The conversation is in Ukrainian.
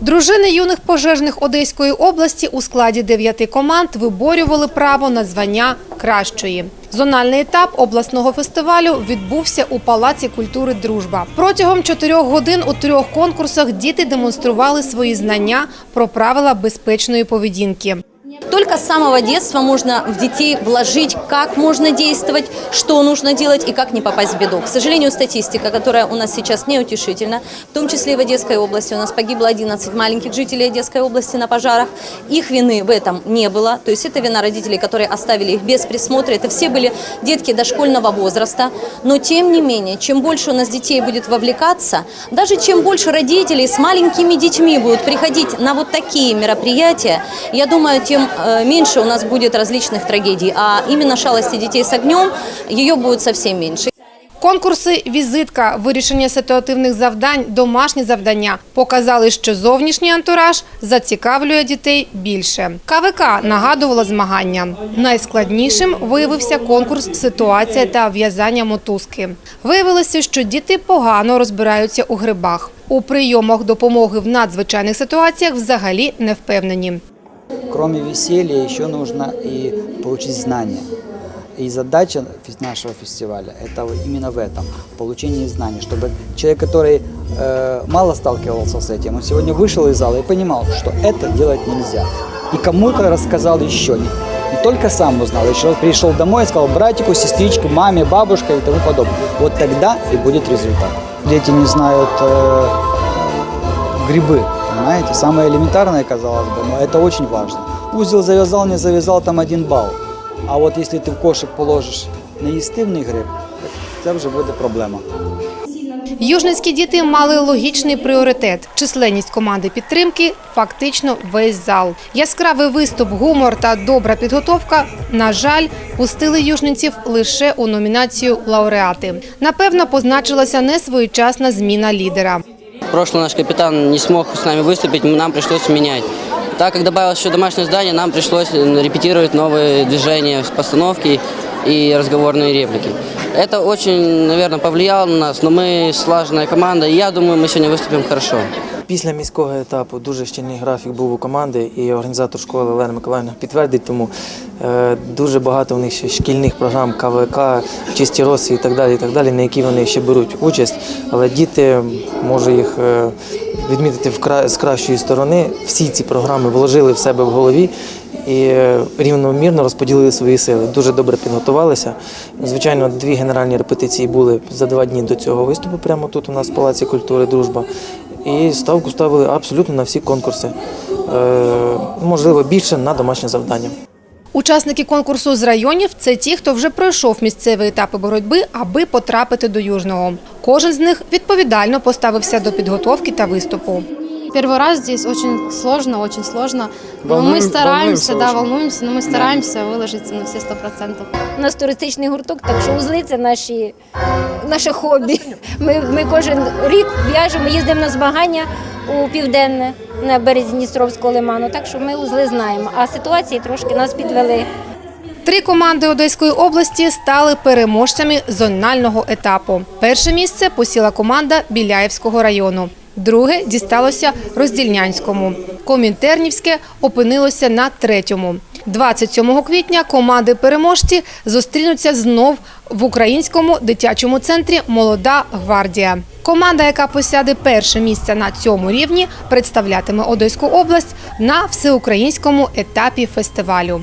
Дружини юних пожежних Одеської області у складі дев'яти команд виборювали право на звання кращої. Зональний етап обласного фестивалю відбувся у Палаці культури Дружба. Протягом чотирьох годин у трьох конкурсах діти демонстрували свої знання про правила безпечної поведінки. Только с самого детства можно в детей вложить, как можно действовать, что нужно делать и как не попасть в беду. К сожалению, статистика, которая у нас сейчас неутешительна, в том числе и в Одесской области, у нас погибло 11 маленьких жителей Одесской области на пожарах. Их вины в этом не было, то есть это вина родителей, которые оставили их без присмотра. Это все были детки дошкольного возраста, но тем не менее, чем больше у нас детей будет вовлекаться, даже чем больше родителей с маленькими детьми будут приходить на вот такие мероприятия, я думаю, тем э, меньше у нас будет различных трагедий. А именно шалости детей с огнем, ее будет совсем меньше. Конкурси «Візитка», вирішення ситуативних завдань, домашні завдання показали, що зовнішній антураж зацікавлює дітей більше. КВК нагадувала змагання. Найскладнішим виявився конкурс «Ситуація та в'язання мотузки». Виявилося, що діти погано розбираються у грибах. У прийомах допомоги в надзвичайних ситуаціях взагалі не впевнені. Кроме веселья еще нужно и получить знания. И задача нашего фестиваля это именно в этом, в получении знаний, чтобы человек, который э, мало сталкивался с этим, он сегодня вышел из зала и понимал, что это делать нельзя. И кому-то рассказал еще, не только сам узнал, еще пришел домой и сказал братику, сестричке, маме, бабушке и тому подобное. Вот тогда и будет результат. Дети не знают э, грибы, понимаете? Самое элементарное, казалось бы, но это очень важно. Узел завязал, не завязал, там один балл. А от если ти в кошик положиш неїстивний гриб, це вже буде проблема. Южницькі діти мали логічний пріоритет. Численність команди підтримки – фактично весь зал. Яскравий виступ, гумор та добра підготовка, на жаль, пустили южниців лише у номінацію «Лауреати». Напевно, позначилася несвоєчасна зміна лідера. Прошлый наш капитан не смог с нами выступить, нам пришлось менять. Так как добавилось еще домашнее здание, нам пришлось э, репетировать новые движения, постановки и разговорные реплики. Это очень, наверное, повлияло на нас, но мы слаженная команда, и я думаю, мы сегодня выступим хорошо. Після міського етапу дуже щільний графік був у команди, і організатор школи Олена Миколаївна підтвердить, тому е, дуже багато в них ще шкільних програм, КВК, чисті роси і так далі, і так далі, на які вони ще беруть участь. Але діти можу їх е, відмітити з кращої сторони. Всі ці програми вложили в себе в голові і е, рівномірно розподілили свої сили. Дуже добре підготувалися. Звичайно, дві генеральні репетиції були за два дні до цього виступу, прямо тут у нас в Палаці культури Дружба. І ставку ставили абсолютно на всі конкурси. Е, можливо, більше на домашнє завдання. Учасники конкурсу з районів – це ті, хто вже пройшов місцеві етапи боротьби, аби потрапити до Южного. Кожен з них відповідально поставився до підготовки та виступу. Первый раз здесь очень сложно, очень сложно. Но Волнуем- мы стараемся, волнуемся да, очень. волнуемся, но мы стараемся выложиться на все сто процентов. У нас туристичний гурток, так що узли це наші, наше хобі. Ми, ми кожен рік в'яжемо, їздимо на змагання у південне на березі Дністровського лиману. Так що ми узли знаємо. А ситуації трошки нас підвели. Три команди Одеської області стали переможцями зонального етапу. Перше місце посіла команда Біляєвського району. Друге дісталося Роздільнянському. Комінтернівське опинилося на третьому. 27 квітня команди переможці зустрінуться знов в українському дитячому центрі Молода гвардія. Команда, яка посяде перше місце на цьому рівні, представлятиме Одеську область на всеукраїнському етапі фестивалю.